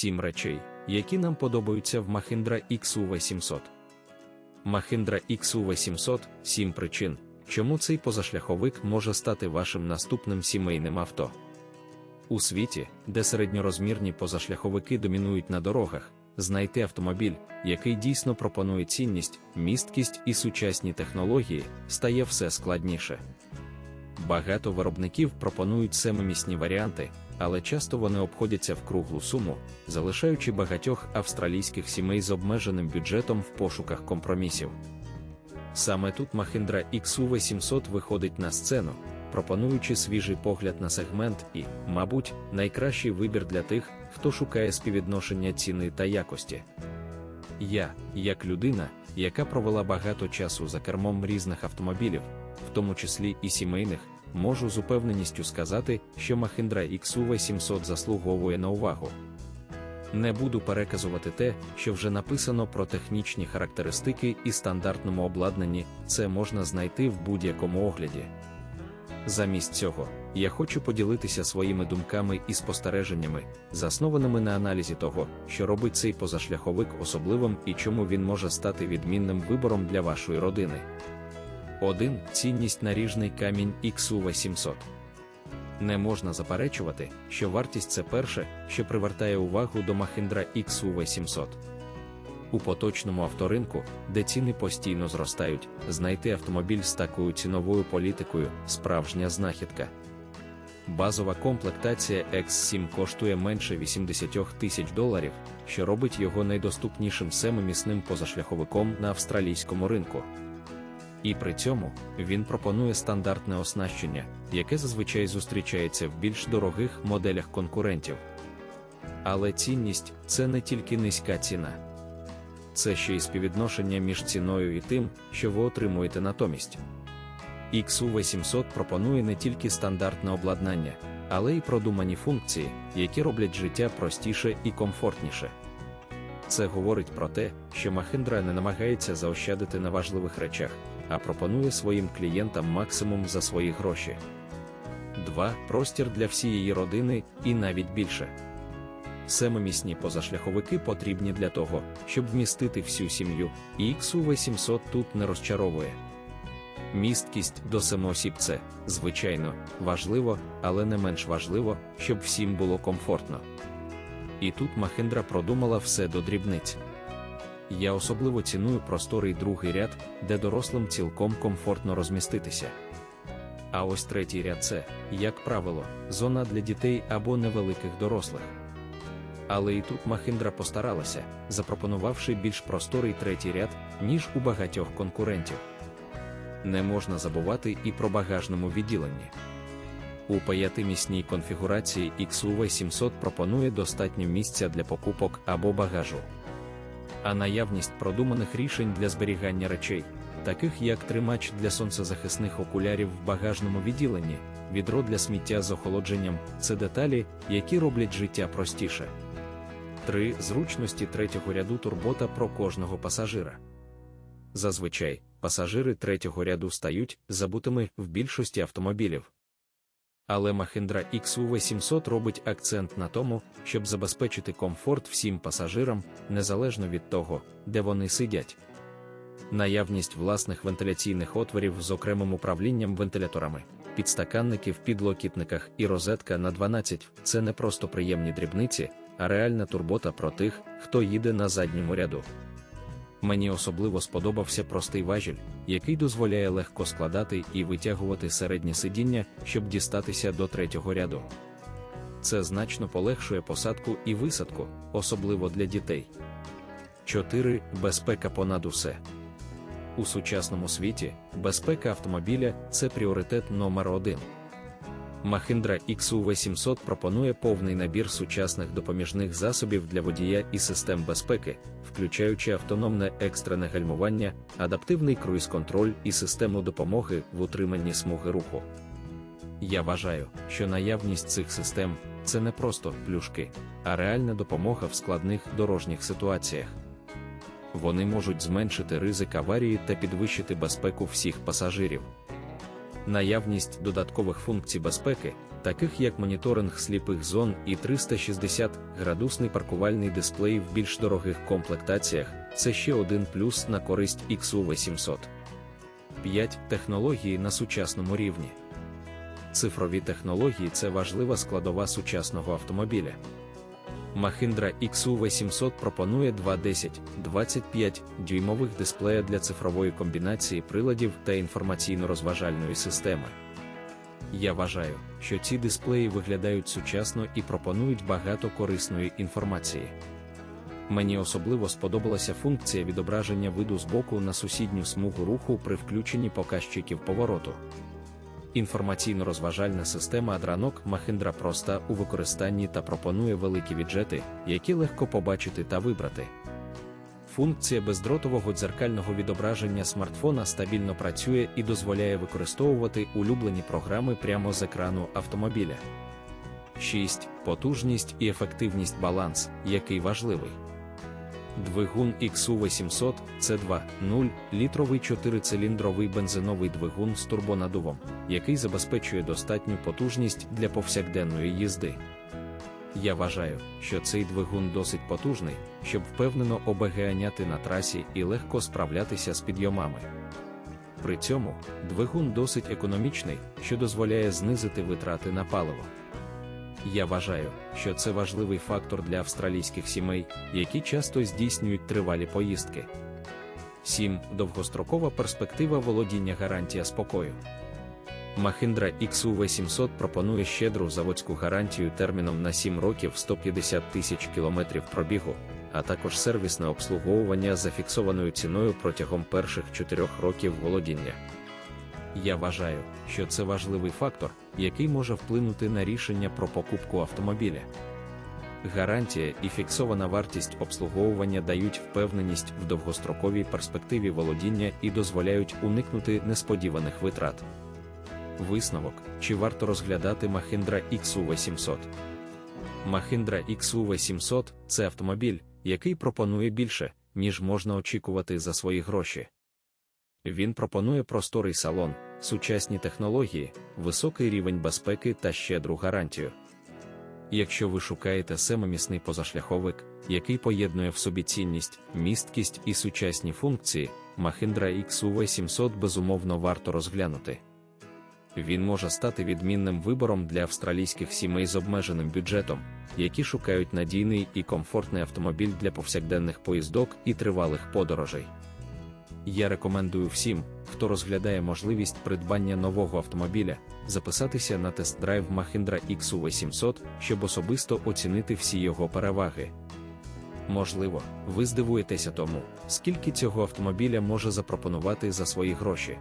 7 речей, які нам подобаються в Mahindra XUV700. Mahindra XUV700 – 7 причин, чому цей позашляховик може стати вашим наступним сімейним авто. У світі, де середньорозмірні позашляховики домінують на дорогах, знайти автомобіль, який дійсно пропонує цінність, місткість і сучасні технології, стає все складніше. Багато виробників пропонують семимісні варіанти, але часто вони обходяться в круглу суму, залишаючи багатьох австралійських сімей з обмеженим бюджетом в пошуках компромісів. Саме тут Mahindra XUV700 виходить на сцену, пропонуючи свіжий погляд на сегмент і, мабуть, найкращий вибір для тих, хто шукає співвідношення ціни та якості. Я, як людина, яка провела багато часу за кермом різних автомобілів, в тому числі і сімейних, можу з упевненістю сказати, що Mahindra XUV700 заслуговує на увагу. Не буду переказувати те, що вже написано про технічні характеристики і стандартному обладнанні, це можна знайти в будь-якому огляді. Замість цього, я хочу поділитися своїми думками і спостереженнями, заснованими на аналізі того, що робить цей позашляховик особливим і чому він може стати відмінним вибором для вашої родини. 1. Цінність наріжний камінь XU800. Не можна заперечувати, що вартість це перше, що привертає увагу до Mahindra XUV700. У поточному авторинку, де ціни постійно зростають, знайти автомобіль з такою ціновою політикою справжня знахідка. Базова комплектація X7 коштує менше 80 тисяч доларів, що робить його найдоступнішим семимісним позашляховиком на австралійському ринку. І при цьому він пропонує стандартне оснащення, яке зазвичай зустрічається в більш дорогих моделях конкурентів. Але цінність це не тільки низька ціна. Це ще й співвідношення між ціною і тим, що ви отримуєте натомість. XUV700 пропонує не тільки стандартне обладнання, але й продумані функції, які роблять життя простіше і комфортніше. Це говорить про те, що Mahindra не намагається заощадити на важливих речах, а пропонує своїм клієнтам максимум за свої гроші. 2. Простір для всієї родини і навіть більше. Семимісні позашляховики потрібні для того, щоб вмістити всю сім'ю, і XUV700 тут не розчаровує. Місткість до семиосіб це, звичайно, важливо, але не менш важливо, щоб всім було комфортно. І тут Mahindra продумала все до дрібниць. Я особливо ціную просторий другий ряд, де дорослим цілком комфортно розміститися. А ось третій ряд це, як правило, зона для дітей або невеликих дорослих. Але і тут Mahindra постаралася, запропонувавши більш просторий третій ряд, ніж у багатьох конкурентів. Не можна забувати і про багажному відділенні. У п'ятимісній конфігурації XUV700 пропонує достатньо місця для покупок або багажу. А наявність продуманих рішень для зберігання речей, таких як тримач для сонцезахисних окулярів в багажному відділенні, відро для сміття з охолодженням це деталі, які роблять життя простіше. 3. Зручності третього ряду турбота про кожного пасажира. Зазвичай, пасажири третього ряду стають забутими в більшості автомобілів. Але Mahindra XUV700 робить акцент на тому, щоб забезпечити комфорт всім пасажирам, незалежно від того, де вони сидять. Наявність власних вентиляційних отворів з окремим управлінням вентиляторами, підстаканники в підлокітниках і розетка на 12 це не просто приємні дрібниці, а реальна турбота про тих, хто їде на задньому ряду. Мені особливо сподобався простий важіль, який дозволяє легко складати і витягувати середнє сидіння, щоб дістатися до третього ряду. Це значно полегшує посадку і висадку, особливо для дітей. 4. Безпека понад усе. У сучасному світі безпека автомобіля це пріоритет номер один. Mahindra XUV700 пропонує повний набір сучасних допоміжних засобів для водія і систем безпеки, включаючи автономне екстрене гальмування, адаптивний круїз-контроль і систему допомоги в утриманні смуги руху. Я вважаю, що наявність цих систем це не просто плюшки, а реальна допомога в складних дорожніх ситуаціях. Вони можуть зменшити ризик аварії та підвищити безпеку всіх пасажирів. Наявність додаткових функцій безпеки, таких як моніторинг сліпих зон і 360-градусний паркувальний дисплей в більш дорогих комплектаціях, це ще один плюс на користь XU800. 5. Технології на сучасному рівні. Цифрові технології це важлива складова сучасного автомобіля. Mahindra XU800 пропонує 210-25 дюймових дисплея для цифрової комбінації приладів та інформаційно-розважальної системи. Я вважаю, що ці дисплеї виглядають сучасно і пропонують багато корисної інформації. Мені особливо сподобалася функція відображення виду з боку на сусідню смугу руху при включенні показчиків повороту. Інформаційно-розважальна система Адранок Mahindra проста у використанні та пропонує великі віджети, які легко побачити та вибрати. Функція бездротового дзеркального відображення смартфона стабільно працює і дозволяє використовувати улюблені програми прямо з екрану автомобіля. 6. Потужність і ефективність баланс, який важливий. Двигун XU800 це 2.0 літровий 4-циліндровий бензиновий двигун з турбонадувом, який забезпечує достатню потужність для повсякденної їзди. Я вважаю, що цей двигун досить потужний, щоб впевнено обеганяти на трасі і легко справлятися з підйомами. При цьому двигун досить економічний, що дозволяє знизити витрати на паливо. Я вважаю, що це важливий фактор для австралійських сімей, які часто здійснюють тривалі поїздки. 7. Довгострокова перспектива володіння гарантія спокою. Mahindra XUV700 пропонує щедру заводську гарантію терміном на 7 років 150 тисяч кілометрів пробігу, а також сервісне обслуговування за фіксованою ціною протягом перших 4 років володіння. Я вважаю, що це важливий фактор, який може вплинути на рішення про покупку автомобіля. Гарантія і фіксована вартість обслуговування дають впевненість в довгостроковій перспективі володіння і дозволяють уникнути несподіваних витрат. Висновок, чи варто розглядати Mahindra XU800? Mahindra XU800 – це автомобіль, який пропонує більше, ніж можна очікувати за свої гроші. Він пропонує просторий салон, сучасні технології, високий рівень безпеки та щедру гарантію. Якщо ви шукаєте семимісний позашляховик, який поєднує в собі цінність, місткість і сучасні функції, Mahindra XUV700 безумовно варто розглянути. Він може стати відмінним вибором для австралійських сімей з обмеженим бюджетом, які шукають надійний і комфортний автомобіль для повсякденних поїздок і тривалих подорожей. Я рекомендую всім, хто розглядає можливість придбання нового автомобіля, записатися на тест-драйв Mahindra XU800, щоб особисто оцінити всі його переваги. Можливо, ви здивуєтеся тому, скільки цього автомобіля може запропонувати за свої гроші.